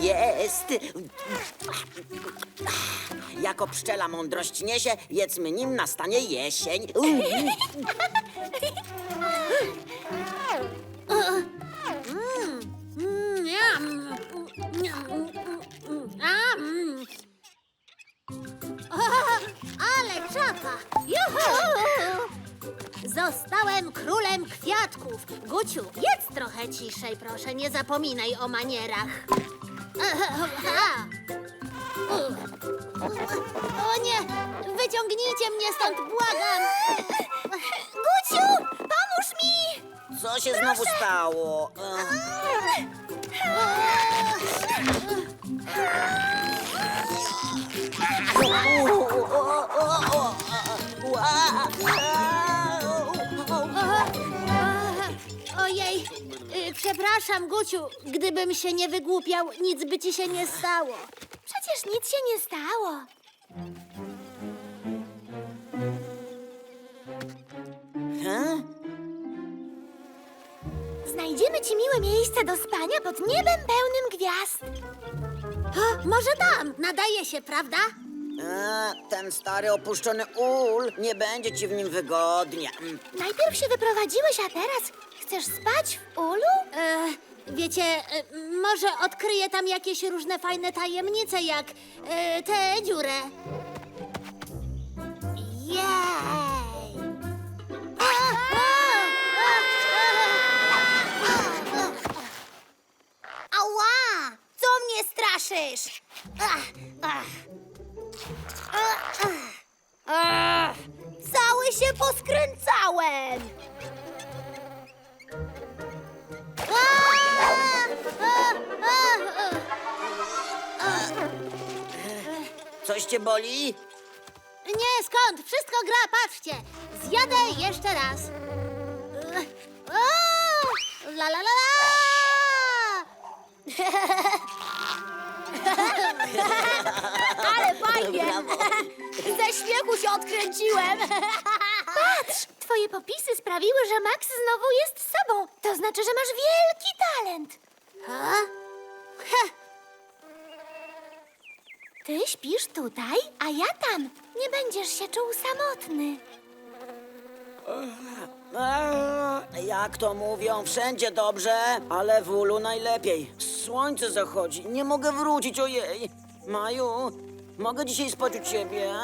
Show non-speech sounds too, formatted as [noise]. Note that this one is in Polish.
jest. Jako pszczela mądrość niesie, jedzmy nim nastanie jesień. Ale czaka! Juhu! Zostałem królem kwiatków. Guciu, jedz trochę ciszej, proszę, nie zapominaj o manierach. O nie! Wyciągnijcie mnie stąd, błagam! Guciu, pomóż mi! Co się znowu stało? Ojej, przepraszam, Guciu, gdybym się nie wygłupiał, nic by ci się nie stało. Przecież nic się nie stało. Znajdziemy ci miłe miejsce do spania pod niebem pełnym gwiazd. O, może tam, nadaje się, prawda? E, ten stary opuszczony ul, nie będzie ci w nim wygodnie. Najpierw się wyprowadziłeś, a teraz chcesz spać w ulu? E, wiecie, e, może odkryję tam jakieś różne fajne tajemnice, jak e, tę dziurę. Jej! Ała! Co mnie straszysz? Ach, ach. Ach, ach. Ach, Cały się poskręcałem! Coś cię boli? Nie, skąd? Wszystko gra, patrzcie! Zjadę jeszcze raz. O! La la la la! [laughs] Ale fajnie! Ze śmiechu się odkręciłem! Patrz! Twoje popisy sprawiły, że Max znowu jest sobą. To znaczy, że masz wielki talent. Ha? Ty śpisz tutaj, a ja tam. Nie będziesz się czuł samotny. Jak to mówią, wszędzie dobrze, ale w ulu najlepiej. Słońce zachodzi, nie mogę wrócić, ojej. Maju, mogę dzisiaj spać u ciebie?